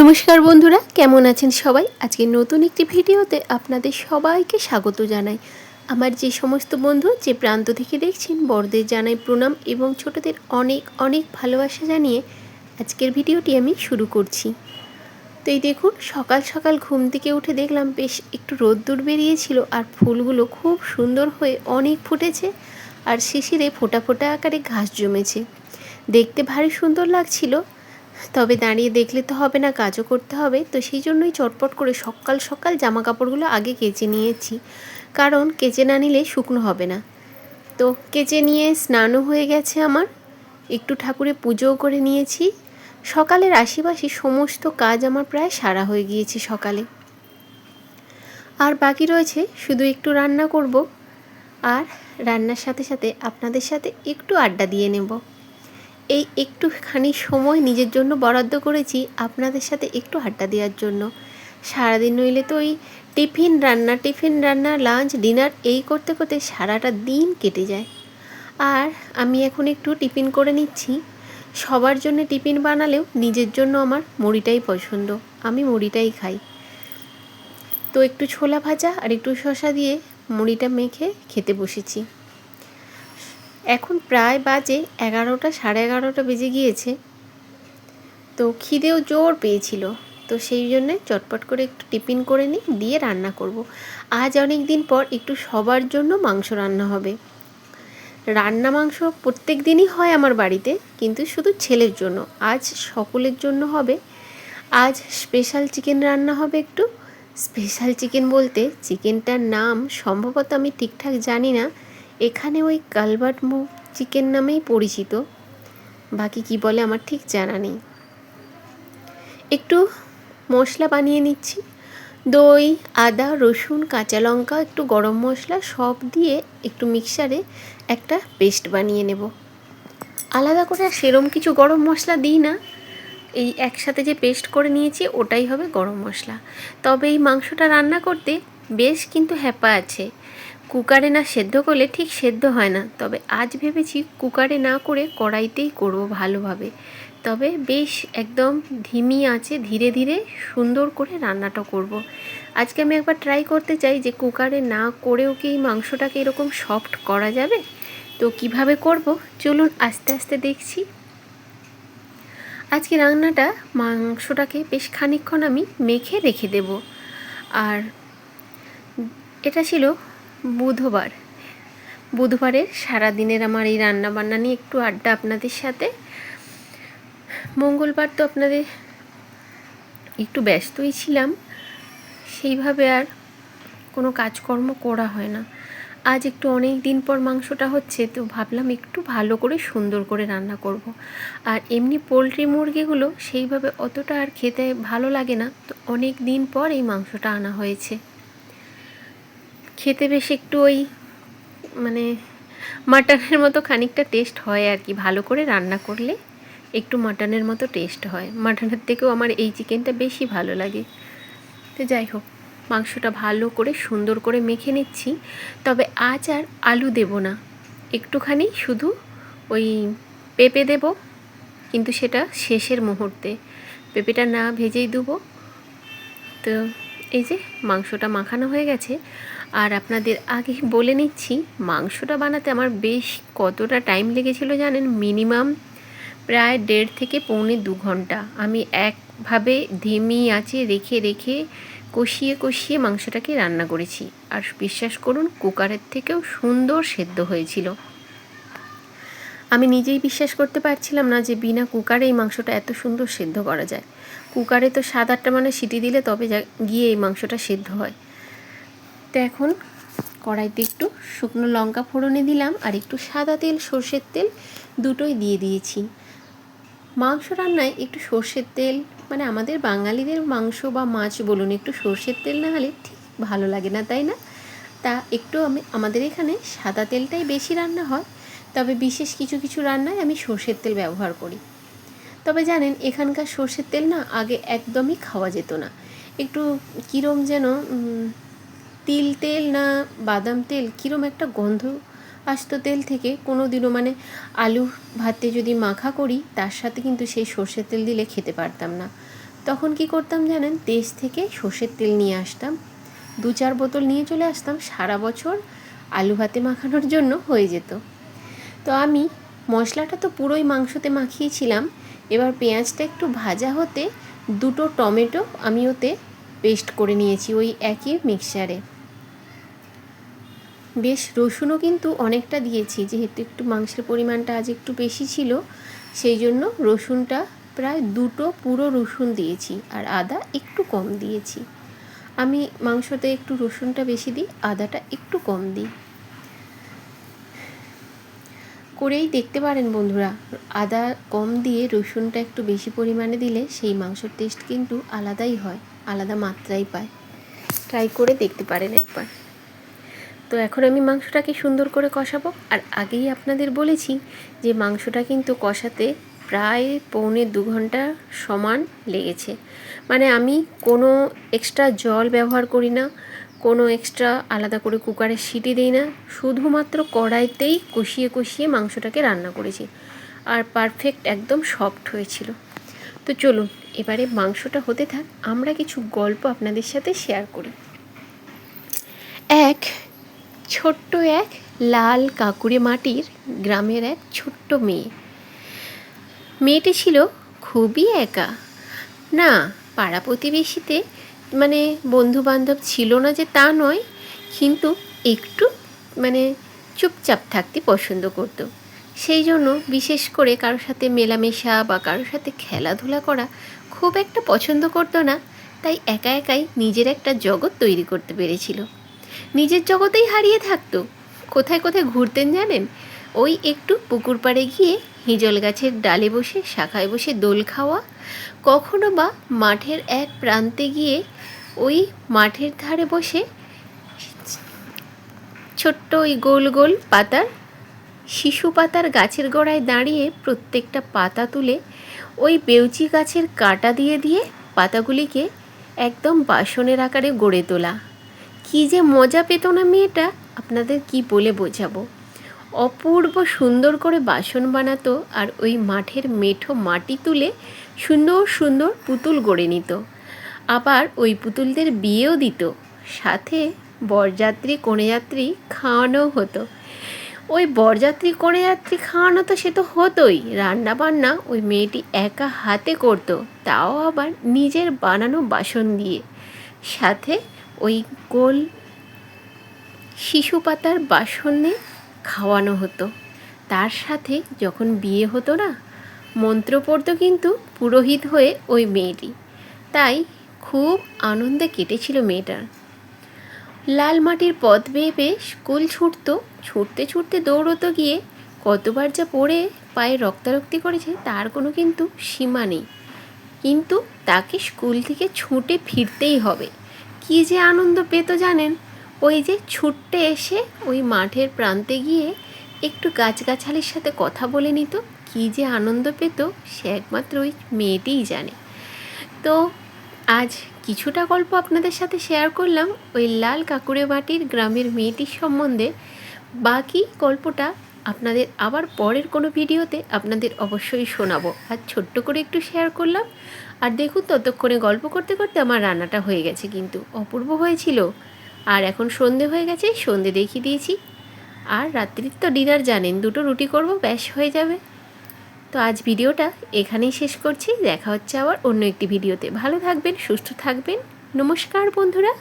নমস্কার বন্ধুরা, কেমন আছেন সবাই? আজকে নতুন একটি ভিডিওতে আপনাদের সবাইকে স্বাগত জানাই। আমার যে সমস্ত বন্ধু, যে প্রান্ত থেকে দেখছেন, বড়দের জানাই প্রণাম এবং ছোটদের অনেক অনেক ভালোবাসা জানিয়ে আজকের ভিডিওটি আমি শুরু করছি। তো এই দেখুন, সকাল সকাল ঘুম থেকে উঠে দেখলাম বেশ একটু রোদ্দুর বেরিয়েছিল আর ফুলগুলো খুব সুন্দর হয়ে অনেক ফুটেছে আর শিশিরে ফোটা ফোটা আকারে ঘাস জমেছে। দেখতে ভারী সুন্দর লাগছিল তবে দাঁড়িয়ে দেখলে তো হবে না, কাজও করতে হবে। তো সেই জন্যই চটপট করে সকাল সকাল জামা কাপড়গুলো আগে কেচে নিয়েছি। কারণ কেচে না নিলে শুকনো হবে না। তো কেচে নিয়ে স্নানও হয়ে গেছে আমার। একটু ঠাকুরে পুজোও করে নিয়েছি। সকালের আশিপাশি সমস্ত কাজ আমার প্রায় সারা হয়ে গিয়েছে সকালে। আর বাকি রয়েছে শুধু একটু রান্না করব। আর রান্নার সাথে সাথে আপনাদের সাথে একটু আড্ডা দিয়ে নেব। এই একটুখানি সময় নিজের জন্য বরাদ্দ করেছি আপনাদের সাথে একটু আড্ডা দেওয়ার জন্য। সারাদিন নইলে তো ওই টিফিন রান্না টিফিন রান্না, লাঞ্চ, ডিনার এই করতে করতে সারাটা দিন কেটে যায়। আর আমি এখন একটু টিফিন করে নিচ্ছি। সবার জন্য টিফিন বানালেও নিজের জন্য আমার মুড়িটাই পছন্দ। আমি মুড়িটাই খাই। তো একটু ছোলা ভাজা আর একটু শশা দিয়ে মুড়িটা মেখে খেতে বসেছি। এখন প্রায় বাজে এগারোটা, সাড়ে এগারোটা বেজে গিয়েছে। তো খিদেও জোর পেয়েছিল। তো সেই জন্যে চটপট করে একটু টিফিন করে নিই, দিয়ে রান্না করব। আজ অনেক দিন পর একটু সবার জন্য মাংস রান্না হবে। রান্না মাংস প্রত্যেক দিনই হয় আমার বাড়িতে, কিন্তু শুধু ছেলের জন্য। আজ সকলের জন্য হবে। আজ স্পেশাল চিকেন রান্না হবে একটু। স্পেশাল চিকেন বলতে চিকেনটার নাম সম্ভবত আমি ঠিকঠাক জানি না। এখানে ওই কালবার্ট মু চিকেন নামেই পরিচিত। বাকি কি বলে আমার ঠিক জানা নেই। একটু মশলা বানিয়ে নিচ্ছি। দই, আদা, রসুন, কাঁচা লঙ্কা, একটু গরম মশলা সব দিয়ে একটু মিক্সারে একটা পেস্ট বানিয়ে নেব। আলাদা করে সেরম কিছু গরম মশলা দিই না। এই একসাথে যে পেস্ট করে নিয়েছি, ওটাই হবে গরম মশলা। তবে এই মাংসটা রান্না করতে বেশ কিন্তু হ্যাপা আছে। কুকারে না সেদ্ধ করলে ঠিক সেদ্ধ হয় না। তবে আজ ভেবেছি কুকারে না করে কড়াইতেই করব ভালোভাবে। তবে বেশ একদম ধিমি আছে, ধীরে ধীরে সুন্দর করে রান্নাটা করব। আজকে আমি একবার ট্রাই করতে চাই যে কুকারে না করেও কি মাংসটাকে এরকম সফট করা যাবে? তো কীভাবে করব? চলুন আস্তে আস্তে দেখছি। আজকে রান্নাটা মাংসটাকে বেশ খানিকক্ষণ আমি মেখে রেখে দেব। আর এটা ছিল বুধবার। বুধবারের সারাদিনের আমার এই রান্না বান্না নিয়ে একটু আড্ডা আপনাদের সাথে। মঙ্গলবার তো আপনাদের একটু ব্যস্তই ছিলাম, সেইভাবে আর কোনো কাজকর্ম করা হয় না। আজ একটু অনেক দিন পর মাংসটা হচ্ছে, তো ভাবলাম একটু ভালো করে সুন্দর করে রান্না করব। আর এমনি পোলট্রি মুরগিগুলো সেইভাবে অতটা আর খেতে ভালো লাগে না, তো অনেক দিন পর এই মাংসটা আনা হয়েছে। খেতে বেশ একটু ওই মানে মাটনের মতো খানিকটা টেস্ট হয় আর কি। ভালো করে রান্না করলে একটু মাটনের মতো টেস্ট হয়। মাটনের থেকেও আমার এই চিকেনটা বেশি ভালো লাগে। তো যাই হোক, মাংসটা ভালো করে সুন্দর করে মেখে নিচ্ছি। তবে আজ আর আলু দেব না। একটুখানি শুধু ওই পেঁপে দেব, কিন্তু সেটা শেষের মুহূর্তে। পেঁপেটা না ভেজেই দেবো তো এই যে মাংসটা মাখানো হয়ে গেছে। আর আপনাদের আগে বলে নিচ্ছি, মাংসটা বানাতে আমার বেশ কতটা টাইম লেগেছিল জানেন? মিনিমাম প্রায় দেড় থেকে পৌনে দু ঘণ্টা। আমি একভাবে ধিমি আঁচে রেখে রেখে কষিয়ে কষিয়ে মাংসটাকে রান্না করেছি। আর বিশ্বাস করুন, কুকারের থেকেও সুন্দর সেদ্ধ হয়েছিল। আমি নিজেই বিশ্বাস করতে পারছিলাম না যে বিনা কুকারে এই মাংসটা এত সুন্দর সেদ্ধ করা যায়। কুকারে তো সাত আটটা মানে সিটি দিলে তবে গিয়ে এই মাংসটা সেদ্ধ হয়। তো এখন কড়াইতে একটু শুকনো লঙ্কা ফোড়নে দিলাম আর একটু সাদা তেল, সর্ষের তেল দুটোই দিয়ে দিয়েছি। মাংস রান্নায় একটু সর্ষের তেল মানে আমাদের বাঙালিদের মাংস বা মাছ বলুন, একটু সর্ষের তেল না হলে ঠিক ভালো লাগে না, তাই না? তা একটু আমি, আমাদের এখানে সাদা তেলটাই বেশি রান্না হয়, তবে বিশেষ কিছু কিছু রান্নায় আমি সর্ষের তেল ব্যবহার করি। তবে জানেন, এখানকার সর্ষের তেল না আগে একদমই খাওয়া যেত না। একটু কীরম যেন তিল তেল না বাদাম তেল, কীরম একটা গন্ধ আসতো তেল থেকে। কোনো দিনও মানে আলু ভাতে যদি মাখা করি, তার সাথে কিন্তু সেই সর্ষের তেল দিলে খেতে পারতাম না। তখন কি করতাম জানেন? দেশ থেকে সর্ষের তেল নিয়ে আসতাম। দু চার বোতল নিয়ে চলে আসতাম। সারা বছর আলু ভাতে মাখানোর জন্য হয়ে যেত। তো আমি মশলাটা তো পুরোই মাংসতে মাখিয়েছিলাম। এবার পেঁয়াজটা একটু ভাজা হতে দুটো টমেটো আমি ওতে পেস্ট করে নিয়েছি ওই একই মিক্সচারে বেশ রসুনও কিন্তু অনেকটা দিয়েছি, যেহেতু একটু মাংসের পরিমাণটা আজ একটু বেশি ছিল, সেই জন্য রসুনটা প্রায় দুটো পুরো রসুন দিয়েছি আর আদা একটু কম দিয়েছি। আমি মাংসতে একটু রসুনটা বেশি দিই, আদাটা একটু কম দিই। করেই দেখতে পারেন বন্ধুরা, আদা কম দিয়ে রসুনটা একটু বেশি পরিমাণে দিলে সেই মাংসর টেস্ট কিন্তু আলাদাই হয়, আলাদা মাত্রাই পায়। ট্রাই করে দেখতে পারেন একবার। তো এখন আমি মাংসটাকে সুন্দর করে কষাবো। আর আগেই আপনাদের বলেছি যে মাংসটা কিন্তু কষাতে প্রায় পৌনে দু ঘণ্টা সমান লেগেছে। মানে আমি কোনো এক্সট্রা জল ব্যবহার করি না, কোনো এক্সট্রা আলাদা করে কুকারে সিটি দিই না, শুধুমাত্র কড়াইতেই কষিয়ে কষিয়ে মাংসটাকে রান্না করেছি। আর পারফেক্ট একদম সফট হয়েছিল। তো চলুন, এবারে মাংসটা হতে থাক, আমরা কিছু গল্প আপনাদের সাথে শেয়ার করি। ছোট্ট এক লাল কাকুরে মাটির গ্রামের এক ছোট্ট মেয়ে। মেয়েটি ছিল খুবই একা। না, পাড়া প্রতিবেশীতে মানে বন্ধু বান্ধব ছিল না যে তা নয়, কিন্তু একটু মানে চুপচাপ থাকতে পছন্দ করতো। সেই জন্য বিশেষ করে কারোর সাথে মেলামেশা বা কারোর সাথে খেলাধুলা করা খুব একটা পছন্দ করতো না, তাই একা একাই নিজের একটা জগৎ তৈরি করতে পেরেছিল। নিজের জগতেই হারিয়ে থাকতো। কোথায় কোথায় ঘুরতেন জানেন? ওই একটু পুকুর পাড়ে গিয়ে হিজল গাছের ডালে বসে, শাখায় বসে দোল খাওয়া। কখনো বা মাঠের এক প্রান্তে গিয়ে ওই মাঠের ধারে বসে ছোট্ট ওই গোল গোল পাতার, শিশু পাতার গাছের গোড়ায় দাঁড়িয়ে প্রত্যেকটা পাতা তুলে ওই বেউচি গাছের কাটা দিয়ে দিয়ে পাতাগুলিকে একদম বাসনের আকারে গড়ে তোলা। কী যে মজা পেত না মেয়েটা, আপনাদের কি বলে বোঝাবো? অপূর্ব সুন্দর করে বাসন বানাতো আর ওই মাঠের মেঠো মাটি তুলে সুন্দর সুন্দর পুতুল গড়ে নিত। আবার ওই পুতুলদের বিয়েও দিত। সাথে বরযাত্রী, কনেযাত্রী খাওয়ানো হতো। ওই বরযাত্রী, কনেযাত্রী খাওয়ানো তো সে তো হতোই। রান্না বান্না ওই মেয়েটি একা হাতে করতো, তাও আবার নিজের বানানো বাসন দিয়ে। সাথে ওই গোল শিশু পাতার বাসনে খাওয়ানো হতো। তার সাথে যখন বিয়ে হতো না, মন্ত্র পড়তো কিন্তু পুরোহিত হয়ে ওই মেয়েটি। তাই খুব আনন্দে কেটেছিল মেয়েটার। লাল মাটির পথ বেয়ে বেয়ে স্কুল ছুটতো। ছুটতে ছুটতে দৌড়তো গিয়ে কতবার যা পড়ে পায়ে রক্তারক্তি করেছে, তার কোনো কিন্তু সীমা নেই। কিন্তু তাকে স্কুল থেকে ছুটে ফিরতেই হবে। কী যে আনন্দ পেত জানেন? ওই যে ছুটতে এসে ওই মাঠের প্রান্তে গিয়ে একটু গাছগাছালির সাথে কথা বলে নিত। কী যে আনন্দ পেত সে একমাত্র ওই মেয়েটিই জানে। তো আজ কিছুটা গল্প আপনাদের সাথে শেয়ার করলাম ওই লাল কাকুরে বাটির গ্রামের মেয়েটির সম্বন্ধে। বাকি গল্পটা আপনাদের আবার পরের কোনো ভিডিওতে আপনাদের অবশ্যই শোনাবো। আর ছোট্ট করে একটু শেয়ার করলাম। আর দেখুন ততক্ষণে গল্প করতে করতে আমার রান্নাটা হয়ে গেছে কিন্তু। অপূর্ব হয়েছিল। আর এখন সন্ধে হয়ে গেছে, সন্ধে দেখিয়ে দিয়েছি। আর রাত্রির তো ডিনার জানেন, দুটো রুটি করব, ব্যাস হয়ে যাবে। তো আজ ভিডিওটা এখানেই শেষ করছি। দেখা হচ্ছে আবার অন্য একটি ভিডিওতে। ভালো থাকবেন, সুস্থ থাকবেন। নমস্কার বন্ধুরা।